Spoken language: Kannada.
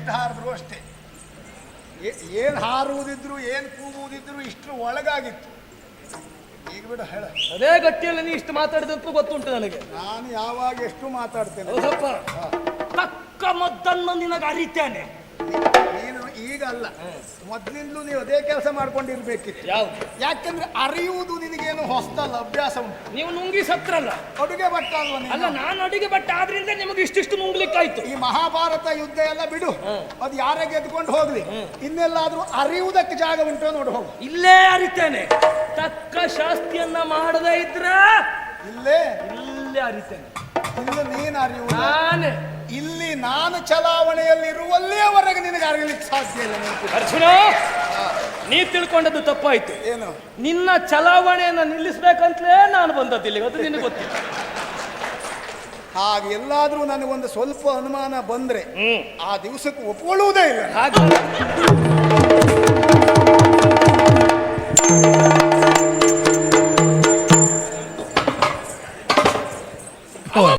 ಎಷ್ಟು ಹಾರಿದ್ರು ಅಷ್ಟೇ. ಏನು ಹಾರುವುದಿದ್ರು ಏನ್ ಕೂಗುವುದಿದ್ರು ಇಷ್ಟು ಒಳಗಾಗಿತ್ತು. ಈಗ ಬಿಡು ಹೇಳ. ಅದೇ ಗಟ್ಟಿಯಲ್ಲಿ ನೀ ಇಷ್ಟು ಮಾತಾಡಿದಂತೂ ಗೊತ್ತುಂಟು ನನಗೆ. ನಾನು ಯಾವಾಗ ಎಷ್ಟು ಮಾತಾಡ್ತೇನೆ? ಹೌದಪ್ಪ. ತಕ್ಕ ಮದ್ದನ್ನು ನಿನಗೆ ಅರಿತೇನೆ. ಈಗ ಅಲ್ಲ. ಮೊದ್ಲಿಂದಲೂ ನೀವು ಅದೇ ಕೆಲಸ ಮಾಡ್ಕೊಂಡಿರ್ಬೇಕಿತ್ತು. ಯಾವ್ದು? ಯಾಕೆಂದ್ರೆ ಅರಿಯುವುದು ನಿನಗೇನು ಹೊಸ್ತಲ್ಲ ಅಭ್ಯಾಸ ಉಂಟು. ನೀವು ನುಂಗಿ ಸತ್ರಲ್ಲ. ಅಡುಗೆ ಭಟ್ಟ ಅಲ್ವಾ ನೀನು? ಅಲ್ಲ ನಾನು ಅಡುಗೆ ಬಟ್ಟೆ ಆದ್ರಿಂದ ನಿಮಗೆ ಇಷ್ಟಿಷ್ಟು ನುಂಗ್ಲಿಕ್ಕಾಯ್ತು. ಈ ಮಹಾಭಾರತ ಯುದ್ಧ ಎಲ್ಲ ಬಿಡು. ಅದು ಯಾರೇ ಗೆದ್ಕೊಂಡು ಹೋಗ್ಲಿ. ಇನ್ನೆಲ್ಲಾದ್ರೂ ಅರಿಯುವುದಕ್ಕೆ ಜಾಗ ಉಂಟು ನೋಡು ಹೋಗು. ಇಲ್ಲೇ ಅರಿತೇನೆ. ತಕ್ಕ ಶಾಸ್ತಿಯನ್ನ ಮಾಡದೇ ಇದ್ರ ಇಲ್ಲೇ? ಇಲ್ಲೇ ಅರಿತೇನೆ. ಇಲ್ಲಿ ನೀನು. ನಾನು ನಾನೇ ಇಲ್ಲಿ ನಾನು ಚಲಾವಣೆಯಲ್ಲಿರುವಲ್ಲಿಯವರೆಗೆ ನಿನಗೆ ಅರಿಯಲಿಕ್ಕೆ ಸಾಧ್ಯ ಇಲ್ಲ. ಅರ್ಜುನ ನೀ ತಿಳ್ಕೊಂಡದ್ದು ತಪ್ಪಾಯ್ತು. ಏನು? ನಿನ್ನ ಚಲಾವಣೆಯನ್ನ ನಿಲ್ಲಿಸ್ಬೇಕಂತಲೇ ನಾನು ಬಂದದ್ದು ಇಲ್ಲಿಗೆ ಅದು ನಿನಗೆ ಗೊತ್ತಿಲ್ಲ. ಹಾಗೆ ಎಲ್ಲಾದ್ರೂ ನನಗೊಂದು ಸ್ವಲ್ಪ ಅನುಮಾನ ಬಂದ್ರೆ ಹ್ಮ್. ಆ ದಿವಸಕ್ಕೆ ಒಪ್ಕೊಳ್ಳುವುದೇ ಇಲ್ಲ. ಹಾಗೆ.